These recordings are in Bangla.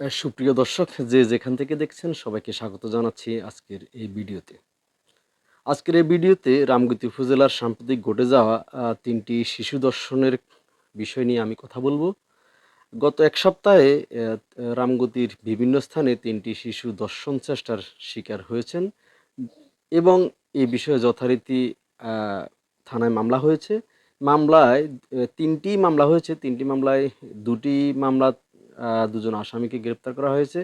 সুপ্রিয় দর্শক, যে যেখান থেকে দেখছেন, সবাইকে স্বাগত জানাচ্ছি আজকের এই ভিডিওতে। আজকের এই ভিডিওতে রামগতি উপজেলার সাম্প্রতিক ঘটে যাওয়া তিনটি শিশু দর্শনের বিষয় নিয়ে আমি কথা বলব। গত এক সপ্তাহে রামগতির বিভিন্ন স্থানে তিনটি শিশু দর্শন চেষ্টার শিকার হয়েছেন এবং এই বিষয়ে যথারীতি থানায় মামলা হয়েছে। মামলায় তিনটি মামলা হয়েছে। তিনটি মামলায়, দুটি মামলা দুজন আসামিকে গ্রেপ্তার করা হয়েছে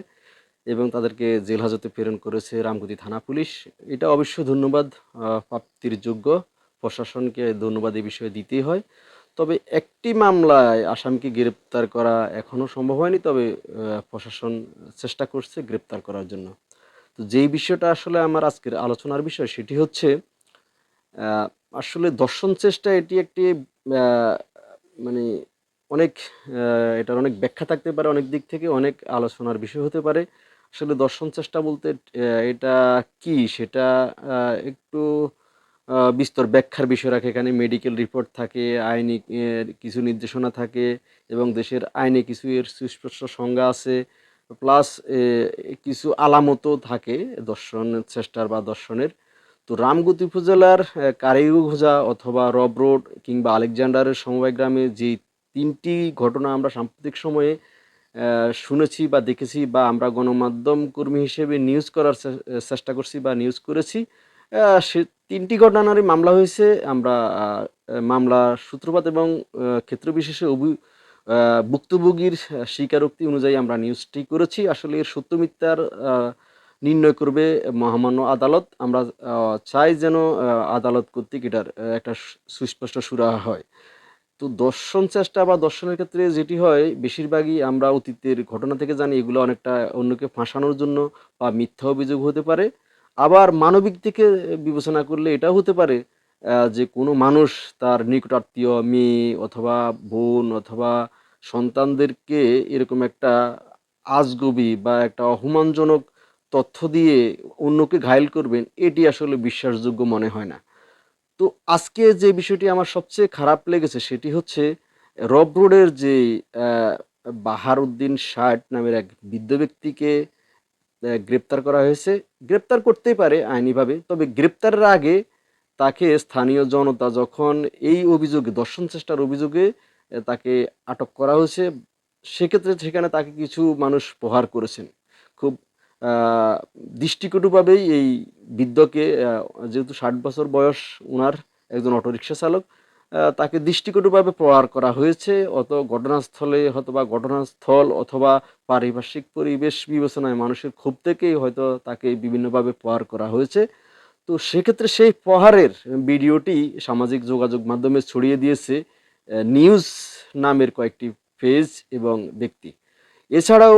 এবং তাদেরকে জেল হাজতে প্রেরণ করেছে রামগতি থানা পুলিশ। এটা অবশ্য ধন্যবাদ প্রাপ্তির যোগ্য। প্রশাসনকে ধন্যবাদ এই বিষয়ে দিতেই হয়। তবে একটি মামলায় আসামিকে গ্রেপ্তার করা এখনও সম্ভব হয়নি, তবে প্রশাসন চেষ্টা করছে গ্রেপ্তার করার জন্য। তো যেই বিষয়টা আসলে আমার আজকের আলোচনার বিষয় সেটি হচ্ছে আসলে দর্শন চেষ্টা এটি একটি মানে অনেক এটার অনেক ব্যাখ্যা থাকতে পারে, অনেক দিক থেকে অনেক আলোচনার বিষয় হতে পারে। আসলে দর্শন চেষ্টা বলতে এটা কি? সেটা একটু বিস্তর ব্যাখ্যার বিষয় রাখে। এখানে মেডিকেল রিপোর্ট থাকে, আইনি কিছু নির্দেশনা থাকে এবং দেশের আইনে কিছু এর সুস্পষ্ট সংজ্ঞা আছে। প্লাস কিছু আলামতও থাকে দর্শন চেষ্টার বা দর্শনের। তো রামগতি উপজেলার কারিগুঘোজা অথবা রব রোড কিংবা আলেকজান্ডারের সমবায় গ্রামে যে তিনটি ঘটনা আমরা সাম্প্রতিক সময়ে শুনেছি বা দেখেছি বা আমরা গণমাধ্যম কর্মী হিসেবে নিউজ করার চেষ্টা করছি বা নিউজ করেছি। সে তিনটি ঘটনারই মামলা হয়েছে। আমরা আহ, মামলার সূত্রপাত এবং আহ, ক্ষেত্র বিশেষে অভি ভুক্তভোগীর স্বীকারোক্তি অনুযায়ী আমরা নিউজটি করেছি। আসলে এর সত্য মিথ্যার নির্ণয় করবে মহামান্য আদালত। আমরা চাই যেন আদালত কর্তৃক এটার একটা সুস্পষ্ট সুরাহা হয়। তো দর্শন চেষ্টা বা দর্শনের ক্ষেত্রে যেটি হয়, বেশিরভাগই আমরা অতীতের ঘটনা থেকে জানি এগুলো অনেকটা অন্যকে ফাঁসানোর জন্য বা মিথ্যা অভিযোগ হতে পারে। আবার মানবিক থেকে বিবেচনা করলে এটাও হতে পারে যে কোনো মানুষ তার নিকটাত্মীয় মেয়ে অথবা বোন অথবা সন্তানদেরকে এরকম একটা আজগবি বা একটা অপমানজনক তথ্য দিয়ে অন্যকে ঘায়েল করবেন, এটি আসলে বিশ্বাসযোগ্য মনে হয় না। তো আজকে যে বিষয়টি আমার সবচেয়ে খারাপ লেগেছে সেটি হচ্ছে রব রোডের যে আহ, বাহার উদ্দিন ষাট নামের এক বৃদ্ধ ব্যক্তিকে গ্রেপ্তার করা হয়েছে। গ্রেপ্তার করতেই পারে আইনিভাবে তবে গ্রেপ্তারের আগে তাকে স্থানীয় জনতা যখন এই অভিযোগে দর্শন চেষ্টার অভিযোগে তাকে আটক করা হয়েছে সেক্ষেত্রে সেখানে তাকে কিছু মানুষ প্রহার করেছেন। খুব দৃষ্টিকটুভাবেই এই বৃদ্ধকে যেহেতু ষাট বছর বয়স ওনার একজন অটোরিকশা চালক তাকে দৃষ্টিকটুভাবে প্রহার করা হয়েছে, অত ঘটনাস্থলে অথবা ঘটনাস্থল অথবা পারিপার্শ্বিক পরিবেশ বিবেচনায় মানুষের ক্ষোভ থেকেই হয়তো তাকে বিভিন্নভাবে প্রহার করা হয়েছে। তো সেক্ষেত্রে সেই প্রহারের ভিডিওটি সামাজিক যোগাযোগ মাধ্যমে ছড়িয়ে দিয়েছে নিউজ নামের কয়েকটি পেজ এবং ব্যক্তি। এছাড়াও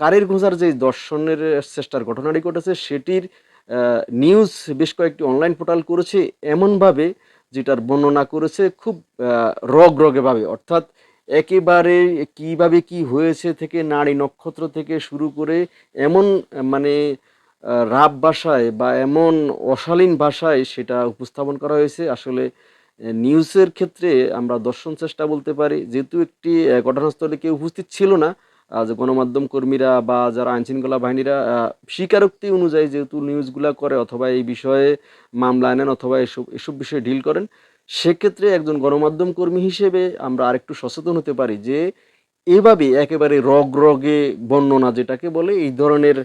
কারের ঘোষার যে দর্শনের চেষ্টার ঘটনাটি ঘটেছে সেটির নিউজ বেশ কয়েকটি অনলাইন পোর্টাল করেছে, এমনভাবে যেটার বর্ণনা করেছে খুব রগ রগেভাবে। অর্থাৎ একেবারে কীভাবে কি হয়েছে থেকে, নারী নক্ষত্র থেকে শুরু করে এমন মানে রাব ভাষায় বা এমন অশালীন ভাষায় সেটা উপস্থাপন করা হয়েছে। আসলে নিউজের ক্ষেত্রে আমরা দর্শন চেষ্টা বলতে পারি। যেহেতু একটি ঘটনাস্থলে কেউ উপস্থিত ছিল না যে গণমাধ্যম কর্মীরা বা যারা আইন শৃঙ্খলা বাহিনীরা স্বীকারোক্তি অনুযায়ী যেহেতু নিউজগুলা করে অথবা এই বিষয়ে মামলা নেন অথবা এসব এসব বিষয়ে ডিল করেন, সেক্ষেত্রে একজন গণমাধ্যম কর্মী হিসেবে আমরা আরেকটু সচেতন হতে পারি যে এভাবে একেবারে রগ রগে বর্ণনা যেটাকে বলে, এই ধরনের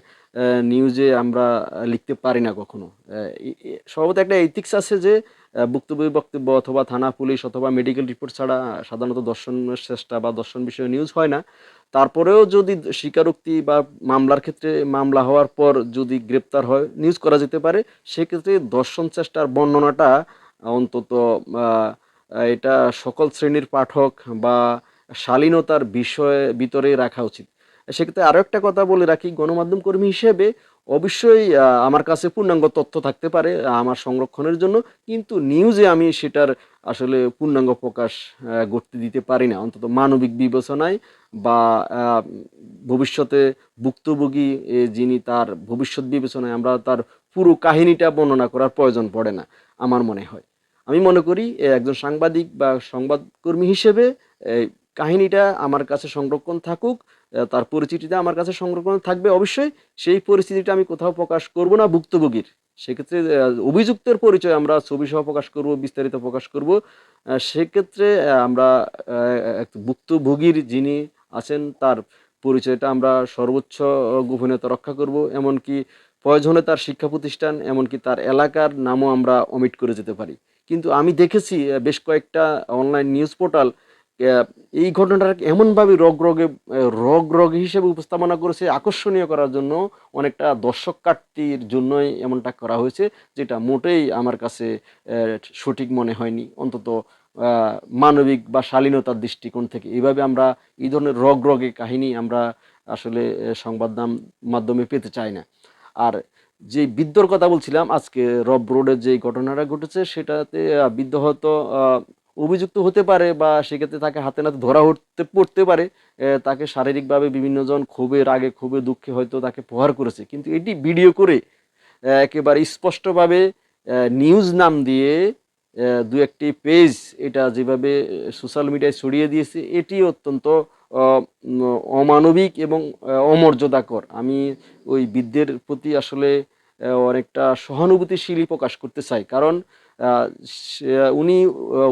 নিউজে আমরা লিখতে পারি না কখনো। স্বভাবত একটা এথিক্স আছে যে বক্তব্য বক্তব্য অথবা থানা, পুলিশ অথবা মেডিকেল রিপোর্ট ছাড়া সাধারণত দর্শন চেষ্টা বা দর্শন বিষয়ে নিউজ হয় না। তারপরেও যদি স্বীকারোক্তি বা মামলার ক্ষেত্রে মামলা হওয়ার পর যদি গ্রেপ্তার হয়, নিউজ করা যেতে পারে, সেক্ষেত্রে দর্শন চেষ্টার বর্ণনাটা অন্তত এটা সকল শ্রেণির পাঠক বা শালীনতার বিষয়ে ভিতরে রাখা উচিত। সেক্ষেত্রে আরও একটা কথা বলে রাখি, গণমাধ্যম কর্মী হিসেবে অবশ্যই আমার কাছে পূর্ণাঙ্গ তথ্য থাকতে পারে আমার সংরক্ষণের জন্য, কিন্তু নিউজে আমি সেটার আসলে পূর্ণাঙ্গ প্রকাশ করতে দিতে পারি না। অন্তত মানবিক বিবেচনায় বা ভবিষ্যতে ভুক্তভোগী যিনি তার ভবিষ্যৎ বিবেচনায় আমরা তার পুরো কাহিনীটা বর্ণনা করার প্রয়োজন পড়ে না, আমার মনে হয়। আমি মনে করি একজন সাংবাদিক বা সংবাদকর্মী হিসেবে কাহিনীটা আমার কাছে সংরক্ষণ থাকুক তার পরিচিতিটা আমার কাছে সংরক্ষণ থাকবে। অবশ্যই সেই পরিস্থিতিটা আমি কোথাও প্রকাশ করব না ভুক্তভোগীর। সেক্ষেত্রে অভিযুক্তের পরিচয় আমরা ছবি সহ প্রকাশ করব, বিস্তারিত প্রকাশ করব। সেক্ষেত্রে আমরা ভুক্তভোগীর যিনি আছেন, তার পরিচয়টা আমরা সর্বোচ্চ গোপনীয়তা রক্ষা করব। এমনকি প্রয়োজনে তার শিক্ষা প্রতিষ্ঠান, এমনকি তার এলাকার নামও আমরা অমিট করে যেতে পারি। কিন্তু আমি দেখেছি বেশ কয়েকটা অনলাইন নিউজ পোর্টাল এই ঘটনাটাকে এমনভাবে রগ রগে রগ রগ হিসেবে উপস্থাপনা করেছে, আকর্ষণীয় করার জন্য অনেকটা দর্শক কাটতির জন্যই এমনটা করা হয়েছে, যেটা মোটেই আমার কাছে সঠিক মনে হয়নি। অন্তত মানবিক বা শালীনতার দৃষ্টিকোণ থেকে। এইভাবে আমরা এই ধরনের রগ রগে কাহিনী আমরা আসলে সংবাদ মাধ্যমে পেতে চাই না। আর যে বিদ্যর কথা বলছিলাম, আজকে রব রোডের যে ঘটনাটা ঘটেছে, সেটাতে বিদ্য হয়তো অভিযুক্ত হতে পারে বা সেক্ষেত্রে তাকে হাতে নাতে ধরা হতে, পড়তে পারে তাকে শারীরিকভাবে বিভিন্নজন ক্ষোভে, রাগে, ক্ষোভে, দুঃখে হয়তো তাকে প্রহার করেছে। কিন্তু এটি ভিডিও করে একেবারে স্পষ্টভাবে নিউজ নাম দিয়ে দু একটি পেজ এটা যেভাবে সোশ্যাল মিডিয়ায় ছড়িয়ে দিয়েছে, এটি অত্যন্ত অমানবিক এবং অমর্যাদাকর। আমি ওই বিদ্যের প্রতি আসলে অনেকটা সহানুভূতিশীলই প্রকাশ করতে চাই কারণ উনি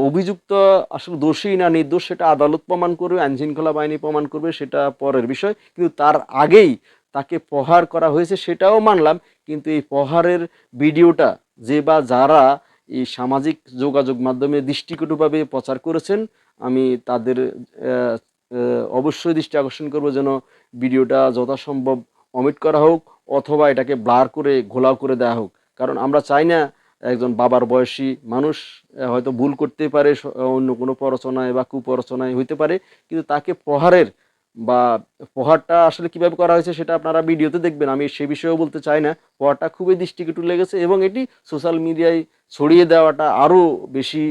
অভিযুক্ত আসলে দোষী না, নির্দোষ, সেটা আদালত প্রমাণ করবে আইন শৃঙ্খলা বাহিনী প্রমাণ করবে, সেটা পরের বিষয়। কিন্তু তার আগেই তাকে প্রহার করা হয়েছে, সেটাও মানলাম। কিন্তু এই প্রহারের ভিডিওটা যে বা যারা এই সামাজিক যোগাযোগ মাধ্যমে দৃষ্টিকটুভাবে প্রচার করেছেন, আমি তাদের অবশ্যই দৃষ্টি আকর্ষণ করব যেন ভিডিওটা যথাসম্ভব অমিট করা হোক। অথবা এটাকে ব্লার করে, ঘোলাও করে দেওয়া হোক। কারণ আমরা চাই না একজন বাবার বয়সী মানুষ হয়তো ভুল করতে পারে অন্য কোনো প্ররচনায় বা কুপ্ররচনায় হইতে পারে, কিন্তু তাকে প্রহারের বা প্রহারটা আসলে কীভাবে করা হয়েছে সেটা আপনারা ভিডিওতে দেখবেন। আমি সে বিষয়েও বলতে চাই না। প্রহারটা খুবই দৃষ্টিকটু লেগেছে এবং এটি সোশ্যাল মিডিয়ায় ছড়িয়ে দেওয়াটা আরও বেশি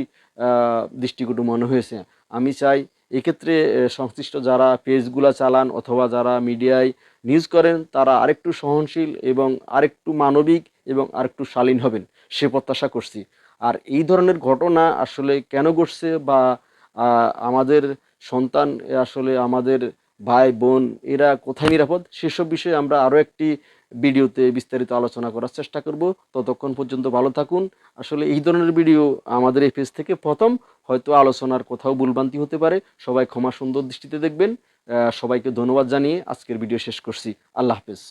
দৃষ্টিকটু মনে হয়েছে। আমি চাই এক্ষেত্রে সংশ্লিষ্ট যারা পেজগুলা চালান অথবা যারা মিডিয়ায় নিউজ করেন, তারা আরেকটু সহনশীল এবং আরেকটু মানবিক এবং আরেকটু শালীন হবেন। সে প্রত্যাশা করছি। আর এই ধরনের ঘটনা আসলে কেন ঘটছে বা আমাদের সন্তান, আসলে আমাদের ভাই, বোন, এরা কোথায় নিরাপদ? সেসব বিষয়ে আমরা আরও একটি ভিডিওতে বিস্তারিত আলোচনা করার চেষ্টা করব। ততক্ষণ পর্যন্ত ভালো থাকুন। আসলে এই ধরনের ভিডিও আমাদের এই পেজ থেকে প্রথম, হয়তো আলোচনার কোথাও ভুলভ্রান্তি হতে পারে। সবাই ক্ষমা সুন্দর দৃষ্টিতে দেখবেন। সবাইকে ধন্যবাদ জানিয়ে আজকের ভিডিও শেষ করছি। আল্লাহ হাফেজ।